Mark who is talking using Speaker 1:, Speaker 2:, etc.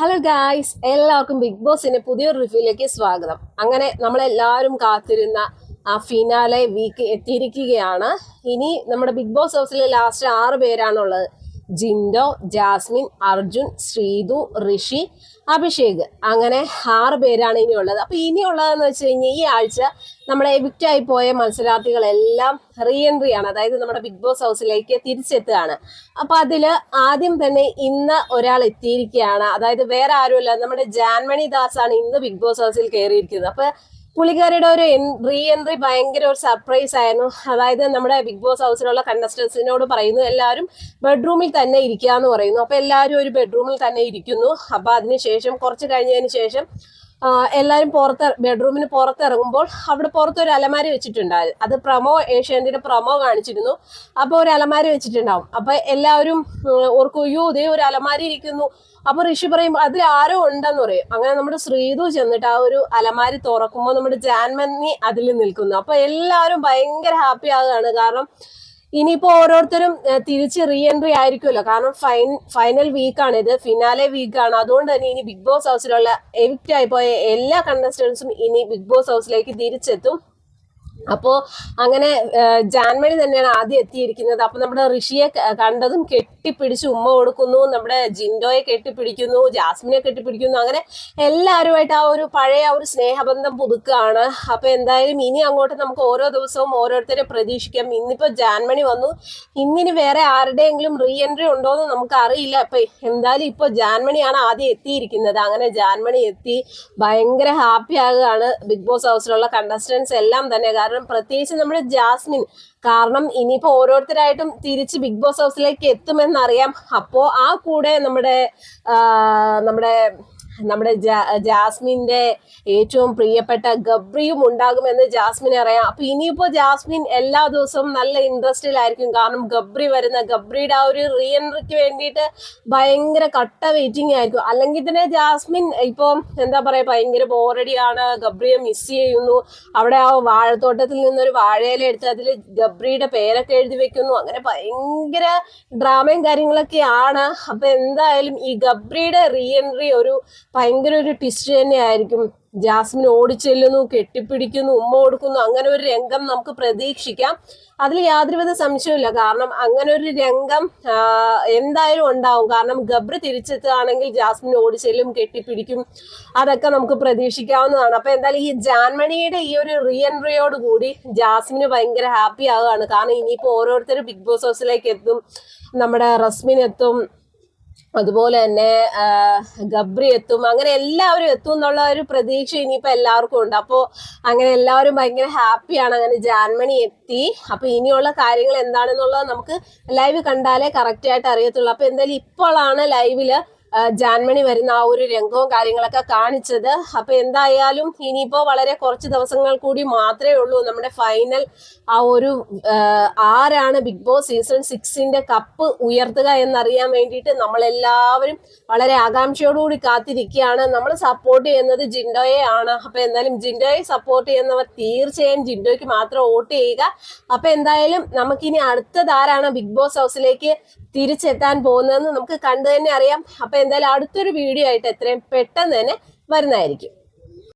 Speaker 1: Hello guys എല്ലാവർക്കും big ബോസിന്റെ പുതിയൊരു റിവ്യൂയിലേക്ക് സ്വാഗതം. അങ്ങനെ നമ്മളെല്ലാവരും കാത്തിരുന്ന ആ ഫിനാലെ വീക്ക് എത്തിയിരിക്കുകയാണ്. ഇനി നമ്മുടെ ബിഗ് ബോസ് ഹൗസിലെ ലാസ്റ്റ് ആറ് പേരാണുള്ളത്. ജിൻഡോ ജാസ്മിൻ അർജുൻ ശ്രീതു ഋഷി അഭിഷേക്. അങ്ങനെ ആറ് പേരാണ് ഇനിയുള്ളത്. അപ്പോൾ ഇനിയുള്ളതെന്ന് വെച്ച് കഴിഞ്ഞാൽ ഈ ആഴ്ച നമ്മളെ എവിക്റ്റ് ആയി പോയ മത്സരാർത്ഥികളെല്ലാം റീ എൻട്രി ആണ്. അതായത് നമ്മുടെ ബിഗ് ബോസ് ഹൗസിലേക്ക് തിരിച്ചെത്തുകയാണ്. അപ്പൊ അതിൽ ആദ്യം തന്നെ ഇന്ന് ഒരാൾ എത്തിയിരിക്കുകയാണ്. അതായത് വേറെ ആരുമല്ല. നമ്മുടെ ജാൻമണി ദാസ് ആണ് ഇന്ന് ബിഗ് ബോസ് ഹൗസിൽ കയറിയിരിക്കുന്നത്. അപ്പൊ പുള്ളിക്കാരിയുടെ ഒരു റീ എൻട്രി ഭയങ്കര ഒരു സർപ്രൈസ് ആയിരുന്നു. അതായത് നമ്മുടെ ബിഗ് ബോസ് ഹൗസിലുള്ള കണ്ടസ്റ്റൻസിനോട് പറയുന്നു എല്ലാവരും ബെഡ്റൂമിൽ തന്നെ ഇരിക്കുക എന്ന് പറയുന്നു. അപ്പൊ എല്ലാവരും ഒരു ബെഡ്റൂമിൽ തന്നെ ഇരിക്കുന്നു. അപ്പൊ അതിനുശേഷം കുറച്ച് കഴിഞ്ഞതിന് ശേഷം എല്ലാവരും പുറത്ത് ബെഡ്റൂമിന് പുറത്തിറങ്ങുമ്പോൾ അവിടെ പുറത്ത് ഒരു അലമാരി വെച്ചിട്ടുണ്ടായിരുന്നു അത് പ്രമോ ഏഷ്യാന്റെ പ്രമോ കാണിച്ചിരുന്നു. അപ്പോൾ ഒരു അലമാരി വെച്ചിട്ടുണ്ടാവും. അപ്പോൾ എല്ലാവരും ഓർക്കും അയ്യോ ഇതേ ഒരു അലമാരി ഇരിക്കുന്നു. അപ്പോൾ ഋഷി പറയും അതിൽ ആരോ ഉണ്ടെന്ന് പറയും. അങ്ങനെ നമ്മുടെ ശ്രീതു ചെന്നിട്ട് ആ ഒരു അലമാരി തുറക്കുമ്പോൾ നമ്മുടെ ജാൻമന്നി അതിൽ നിൽക്കുന്നു. അപ്പോൾ എല്ലാവരും ഭയങ്കര ഹാപ്പി ആകുകയാണ്. കാരണം ഇനിയിപ്പോ ഓരോരുത്തരും തിരിച്ച് റീ എൻട്രി ആയിരിക്കുമല്ലോ. കാരണം ഫൈൻ ഫൈനൽ വീക്കാണ് ഇത്. ഫിനാലെ വീക്കാണ് അതുകൊണ്ട് തന്നെ ഇനി ബിഗ് ബോസ് ഹൗസിലുള്ള എവിക്റ്റ് ആയി പോയ എല്ലാ കണ്ടസ്റ്റൻസും ഇനി ബിഗ് ബോസ് ഹൗസിലേക്ക് തിരിച്ചെത്തും. അപ്പോ അങ്ങനെ ജാൻമണി തന്നെയാണ് ആദ്യം എത്തിയിരിക്കുന്നത്. അപ്പൊ നമ്മുടെ ഋഷിയെ കണ്ടതും കെട്ടിപ്പിടിച്ച് ഉമ്മ കൊടുക്കുന്നു നമ്മുടെ ജിൻഡോയെ കെട്ടിപ്പിടിക്കുന്നു ജാസ്മിനെ കെട്ടിപ്പിടിക്കുന്നു. അങ്ങനെ എല്ലാവരുമായിട്ട് ആ ഒരു പഴയ ആ ഒരു സ്നേഹബന്ധം പുതുക്കുകയാണ്. അപ്പൊ എന്തായാലും ഇനി അങ്ങോട്ട് നമുക്ക് ഓരോ ദിവസവും ഓരോരുത്തരെ പ്രതീക്ഷിക്കാം. ഇന്നിപ്പോ ജാൻമണി വന്നു. ഇന്നിനി വേറെ ആരുടെയെങ്കിലും റീ എൻട്രി ഉണ്ടോ എന്ന് നമുക്ക് അറിയില്ല. അപ്പൊ എന്തായാലും ഇപ്പൊ ജാൻമണിയാണ് ആദ്യം എത്തിയിരിക്കുന്നത്. അങ്ങനെ ജാൻമണി എത്തി ഭയങ്കര ഹാപ്പി ആകുകയാണ്. ബിഗ് ബോസ് ഹൗസിലുള്ള കണ്ടസ്റ്റൻസ് എല്ലാം തന്നെ. കാരണം പ്രത്യേകിച്ച് നമ്മുടെ ജാസ്മിൻ. കാരണം ഇനിയിപ്പോ ഓരോരുത്തരായിട്ടും തിരിച്ച് ബിഗ് ബോസ് ഹൗസിലേക്ക് എത്തുമെന്നറിയാം. അപ്പോ ആ കൂടെ നമ്മുടെ നമ്മുടെ നമ്മുടെ ജാ- ജാസ്മിന്റെ ഏറ്റവും പ്രിയപ്പെട്ട ഗബ്രിയും ഉണ്ടാകുമെന്ന് ജാസ്മിൻ അറിയാം. അപ്പൊ ഇനിയിപ്പോ ജാസ്മിൻ എല്ലാ ദിവസവും നല്ല ഇൻട്രസ്റ്റിലായിരിക്കും. കാരണം ഗബ്രി വരുന്ന ഗബ്രിയുടെ ആ ഒരു റീ എൻട്രിക്ക് വേണ്ടിയിട്ട് ഭയങ്കര കട്ട വെയിറ്റിംഗ് ആയിരിക്കും. അല്ലെങ്കിൽ തന്നെ ജാസ്മിൻ ഇപ്പോ എന്താ പറയാ ഭയങ്കര ബോറടിയാണ് ഗബ്രിയെ മിസ് ചെയ്യുന്നു. അവിടെ ആ വാഴത്തോട്ടത്തിൽ നിന്നൊരു വാഴയില എടുത്ത് അതിൽ ഗബ്രിയുടെ പേരൊക്കെ എഴുതി വെക്കുന്നു. അങ്ങനെ ഭയങ്കര ഡ്രാമയും കാര്യങ്ങളൊക്കെ ആണ് അപ്പൊ എന്തായാലും ഈ ഗബ്രിയുടെ റീ എൻട്രി ഒരു ഭയങ്കര ഒരു ട്വിസ്റ്റ് തന്നെയായിരിക്കും. ജാസ്മിൻ ഓടിച്ചെല്ലുന്നു കെട്ടിപ്പിടിക്കുന്നു ഉമ്മ കൊടുക്കുന്നു അങ്ങനെ ഒരു രംഗം നമുക്ക് പ്രതീക്ഷിക്കാം. അതിൽ യാതൊരുവിധ സംശയമില്ല കാരണം അങ്ങനെ ഒരു രംഗം എന്തായാലും ഉണ്ടാവും. കാരണം ഗബ്ര തിരിച്ചെത്തുകയാണെങ്കിൽ ജാസ്മിൻ ഓടിച്ചെല്ലും കെട്ടിപ്പിടിക്കും അതൊക്കെ നമുക്ക് പ്രതീക്ഷിക്കാവുന്നതാണ്. അപ്പൊ എന്തായാലും ഈ ജാൻമണിയുടെ ഈ ഒരു റീ എൻട്രിയോട് കൂടി ജാസ്മിന് ഭയങ്കര ഹാപ്പി ആവുകയാണ്. കാരണം ഇനിയിപ്പോ ഓരോരുത്തരും ബിഗ് ബോസ് ഹൗസിലേക്ക് എത്തും നമ്മുടെ റസ്മിൻ എത്തും അതുപോലെ തന്നെ ഗബ്രി എത്തും. അങ്ങനെ എല്ലാവരും എത്തും എന്നുള്ള ഒരു പ്രതീക്ഷ ഇനിയിപ്പോൾ എല്ലാവർക്കും ഉണ്ട്. അപ്പോൾ അങ്ങനെ എല്ലാവരും ഭയങ്കര ഹാപ്പിയാണ് അങ്ങനെ ജാൻമണി എത്തി. അപ്പോൾ ഇനിയുള്ള കാര്യങ്ങൾ എന്താണെന്നുള്ളത് നമുക്ക് ലൈവ് കണ്ടാലേ കറക്റ്റായിട്ട് അറിയത്തുള്ളൂ. അപ്പോൾ എന്തായാലും ഇപ്പോഴാണ് ലൈവിൽ ആ, ജാൻമണി വരുന്ന ആ ഒരു രംഗവും കാര്യങ്ങളൊക്കെ കാണിച്ചത്. അപ്പൊ എന്തായാലും ഇനിയിപ്പോ വളരെ കുറച്ച് ദിവസങ്ങൾ കൂടി മാത്രമേ ഉള്ളൂ നമ്മുടെ ഫൈനൽ ആ ഒരു ആരാണ് ബിഗ് ബോസ് സീസൺ സിക്സിന്റെ കപ്പ് ഉയർത്തുക എന്നറിയാൻ വേണ്ടിയിട്ട് നമ്മളെല്ലാവരും വളരെ ആകാംക്ഷയോടുകൂടി കാത്തിരിക്കുകയാണ്. നമ്മൾ സപ്പോർട്ട് ചെയ്യുന്നത് ജിൻഡോയെ ആണ്. അപ്പൊ എന്തായാലും ജിൻഡോയെ സപ്പോർട്ട് ചെയ്യുന്നവർ തീർച്ചയായും ജിൻഡോയ്ക്ക് മാത്രം വോട്ട് ചെയ്യുക. അപ്പൊ എന്തായാലും നമുക്കിനി അടുത്തതാരാണ് ബിഗ് ബോസ് ഹൗസിലേക്ക് തിരിച്ചെത്താൻ പോകുന്നതെന്ന് നമുക്ക് കണ്ടു തന്നെ അറിയാം. അപ്പൊ എന്തായാലും അടുത്തൊരു വീഡിയോ ആയിട്ട് എത്രയും പെട്ടെന്ന് തന്നെ വരുന്നതായിരിക്കും.